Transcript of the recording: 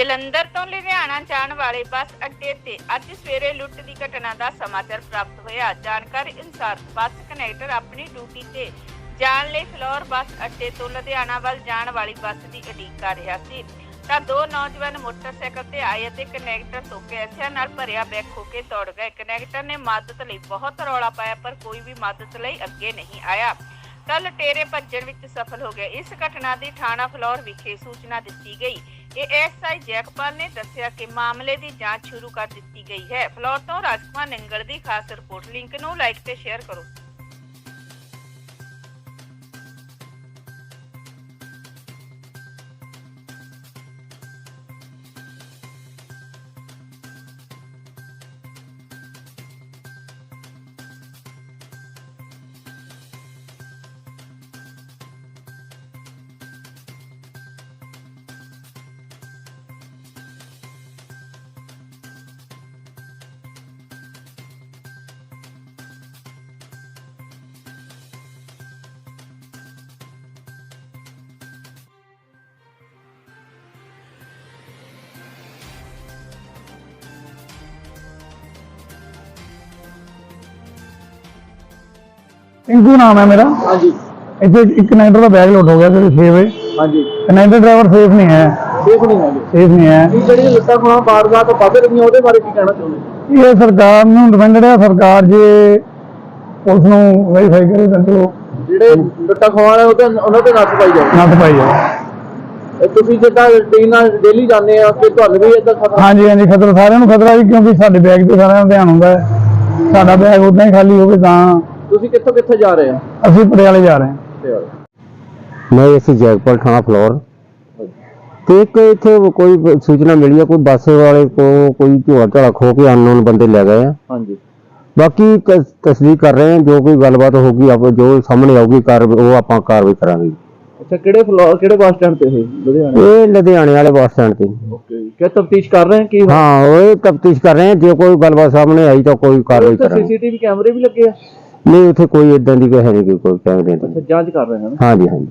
ਜਲੰਧਰ ਤੋਂ ਲੁਧਿਆਣਾ ਜਾਣ ਵਾਲੇ ਬੱਸ ਅੱਡੇ ਤੇ ਅੱਜ ਸਵੇਰੇ ਲੁੱਟ ਦੀ ਘਟਨਾ ਦਾ ਸਮਾਚਾਰ ਪ੍ਰਾਪਤ ਹੋਇਆ। ਜਾਣਕਾਰੀ ਅਨੁਸਾਰ ਬੱਸ ਕਨੈਕਟਰ ਆਪਣੀ ਡਿਊਟੀ ਤੇ ਜਾਣ ਲਈ ਫਲੋਰ ਬੱਸ ਅੱਡੇ ਤੋਂ ਲੁਧਿਆਣਾ ਵੱਲ ਜਾਣ ਵਾਲੀ ਬੱਸ ਦੀ ਉਡੀਕ ਕਰ ਰਿਹਾ ਸੀ। ਤਾਂ ਦੋ ਨੌਜਵਾਨ ਮੋਟਰਸਾਈਕਲ ਤੇ ਆਏ ਅਤੇ ਕਨੈਕਟਰ ਤੋਂ ਪੈਸਿਆਂ ਨਾਲ ਭਰਿਆ ਬੈਗ ਖੋ ਕੇ ਦੌੜ ਗਏ। ਕਨੈਕਟਰ ਨੇ ਮਦਦ ਲਈ ਬਹੁਤ ਰੌਲਾ ਪਾਇਆ, ਪਰ ਕੋਈ ਵੀ ਮਦਦ ਲਈ ਅੱਗੇ ਨਹੀਂ ਆਇਆ। ਕੱਲ ਟੇਰੇ ਭੱਜਣ ਵਿੱਚ ਸਫਲ ਹੋ ਗਏ ਇਸ ਘਟਨਾ ਦੀ ਥਾਣਾ ਫਲੌਰ ਵਿਖੇ ਸੂਚਨਾ ਦਿੱਤੀ ਗਈ। ਏਐਸਆਈ ਜੈਕਪਾਲ ਨੇ ਦੱਸਿਆ ਕਿ ਮਾਮਲੇ ਦੀ ਜਾਂਚ ਸ਼ੁਰੂ ਕਰ ਦਿੱਤੀ ਗਈ ਹੈ। ਫਲੌਰ ਤੋਂ ਰਾਜਕੁਮਾਰ ਨਿੰਗਲ ਦੀ ਖਾਸ ਰਿਪੋਰਟ। ਲਿੰਕ ਨੂੰ ਲਾਈਕ ਤੇ ਸ਼ੇਅਰ ਕਰੋ। ਟਿੰਕੂ ਨਾਮ ਹੈ ਮੇਰਾ। ਹਾਂਜੀ। ਇੱਥੇ ਇੱਕ ਕਨੈਕਟਰ ਦਾ ਬੈਗ ਲੋਡ ਹੋ ਗਿਆ ਤੇ 6 ਵਜੇ। ਹਾਂਜੀ। ਕਨੈਕਟਰ ਡਰਾਈਵਰ ਸੇਫ ਨਹੀਂ ਹੈ। ਦੇਖ ਨਹੀਂ ਹੈਗੇ। ਸੇਫ ਨਹੀਂ ਹੈ। ਇਹ ਜਿਹੜੀ ਲੱਤਾਂ ਖੋਣਾ ਵਾਰਦਾਤ ਵੱਧ ਰਹੀਆਂ ਉਹਦੇ ਬਾਰੇ ਕੀ ਕਹਿਣਾ ਚਾਹੁੰਦੇ ਇਹ ਸਰਕਾਰ ਨੂੰ ਡਿਪੈਂਡਡ ਹੈ ਸਰਕਾਰ ਜੇ ਪੁਲਿਸ ਨੂੰ ਵੈਰੀਫਾਈ ਕਰੇ ਤਾਂ ਚਲੋ। ਜਿਹੜੇ ਲੱਤਾਂ ਖੋਣਾ ਉਹਦੇ ਉਹਨਾਂ ਤੇ ਨੱਥ ਪਾਈ ਜਾਵੇ। ਨੱਥ ਪਾਈ ਜਾਵੇ। ਇਹ ਤੁਸੀਂ ਜਿੱਦਾਂ ਰੂਟੀਨ ਨਾਲ ਡੇਲੀ ਜਾਂਦੇ ਆ ਕਿ ਤੁਹਾਨੂੰ ਵੀ ਇਦਾਂ ਖਤਰਾ ਹਾਂਜੀ ਹਾਂਜੀ ਖਤਰਾ ਸਾਰਿਆਂ ਨੂੰ ਖਤਰਾ ਜੀ ਕਿਉਂਕਿ ਸਾਡੇ ਬੈਗ ਤੇ ਸਾਰਿਆਂ ਦਾ ਧਿਆਨ ਹੁੰਦਾ ਹੈ। ਸਾਡਾ ਬੈਗ ਉਦਾਂ ਹੀ ਖਾਲੀ ਹੋਵੇ ਤਾਂ ਤੁਸੀਂ ਕਿੱਥੋਂ ਕਿੱਥੇ ਜਾ ਰਹੇ ਆ ਅਸੀਂ ਪਟਿਆਲੇ ਜਾ ਰਹੇ ਹਾਂ। ਮੈਂ ਇਸੇ ਜੈਕਪਾਲ ਥਾਣਾ ਫਲੋਰ। ਤੇ ਇੱਕ ਇੱਥੇ ਕੋਈ ਸੂਚਨਾ ਮਿਲੀ ਹੈ ਕੋਈ ਬੱਸ ਵਾਲੇ ਕੋ ਕੋਈ ਝੋਲਾ ਝਾਲਾ ਖੋ ਕੇ ਅਨਨੋਨ ਬੰਦੇ ਲੈ ਗਏ ਆ। ਹਾਂਜੀ। ਬਾਕੀ ਕ- ਤਸਦੀਕ ਕਰ ਰਹੇ ਹਾਂ ਜੋ ਕੋਈ ਗੱਲਬਾਤ ਹੋਊਗੀ ਆਪ ਜੋ ਸਾਹਮਣੇ ਆਊਗੀ ਕਾਰ ਉਹ ਆਪਾਂ ਕਾਰਵਾਈ ਕਰਾਂਗੇ। ਅੱਛਾ ਕਿਹੜੇ ਫਲੋਰ ਕਿਹੜੇ ਬੱਸ ਸਟੈਂਡ ਤੇ ਇਹ ਲੁਧਿਆਣਾ? ਇਹ ਲੁਧਿਆਣੇ ਵਾਲੇ ਬੱਸ ਸਟੈਂਡ ਤੇ। ਓਕੇ ਕਿ ਤਫਤੀਸ਼ ਕਰ ਰਹੇ ਆ ਕੀ ਹਾਂ ਉਹ ਤਫਤੀਸ਼ ਕਰ ਰਹੇ ਹਾਂ ਜੇ ਕੋਈ ਗੱਲਬਾਤ ਸਾਹਮਣੇ ਆਈ ਤਾਂ ਕੋਈ ਕਾਰਵਾਈ ਉੱਥੇ ਕਰਾਂਗੇ। ਸੀਸੀਟੀਵੀ ਕੈਮਰੇ ਵੀ ਲੱਗੇ ਆ? ਨਹੀਂ ਉੱਥੇ ਕੋਈ ਇਦਾਂ ਦੀ ਕੋਈ ਹੈ ਨਹੀਂ ਕੋਈ ਕੈਮਰੇ ਦੀ ਜਾਂਚ ਕਰ ਰਹੇ ਹਨ। ਹਾਂਜੀ ਹਾਂਜੀ।